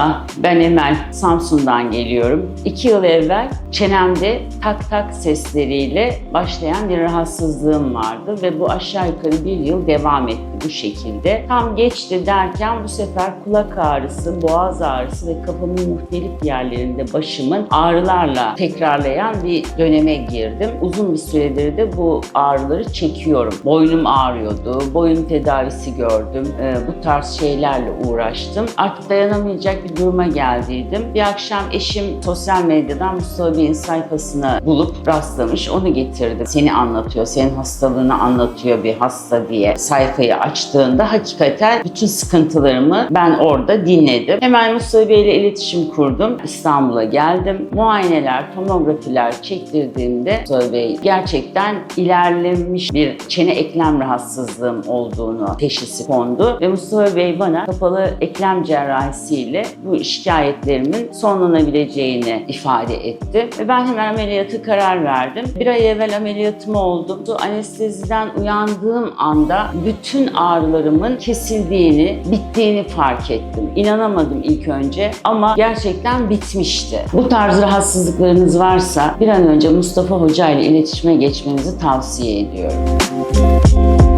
Merhaba, ben Emel. Samsun'dan geliyorum. İki yıl evvel çenemde tak tak sesleriyle başlayan bir rahatsızlığım vardı ve bu aşağı yukarı bir yıl devam etti bu şekilde. Tam geçti derken bu sefer kulak ağrısı, boğaz ağrısı ve kafamın muhtelif yerlerinde başımın ağrılarla tekrarlayan bir döneme girdim. Uzun bir süredir de bu ağrıları çekiyorum. Boynum ağrıyordu, boyun tedavisi gördüm. Ee, bu tarz şeylerle uğraştım. Artık dayanamayacak bir duruma geldiydim. Bir akşam eşim sosyal medyadan Mustafa Bey'in sayfasını bulup rastlamış. Onu getirdim. Seni anlatıyor, senin hastalığını anlatıyor bir hasta diye sayfayı açtığında hakikaten bütün sıkıntılarımı ben orada dinledim. Hemen Mustafa Bey ile iletişim kurdum. İstanbul'a geldim. Muayeneler, tomografiler çektirdiğimde Mustafa Bey gerçekten ilerlemiş bir çene eklem rahatsızlığım olduğunu teşhisi kondu ve Mustafa Bey bana kapalı eklem cerrahisiyle bu şikayetlerimin sonlanabileceğini ifade etti. Ve ben hemen ameliyatı karar verdim. Bir ay evvel ameliyatım oldu. Anesteziden uyandığım anda bütün ağrılarımın kesildiğini, bittiğini fark ettim. İnanamadım ilk önce ama gerçekten bitmişti. Bu tarz rahatsızlıklarınız varsa bir an önce Mustafa Hoca ile iletişime geçmenizi tavsiye ediyorum.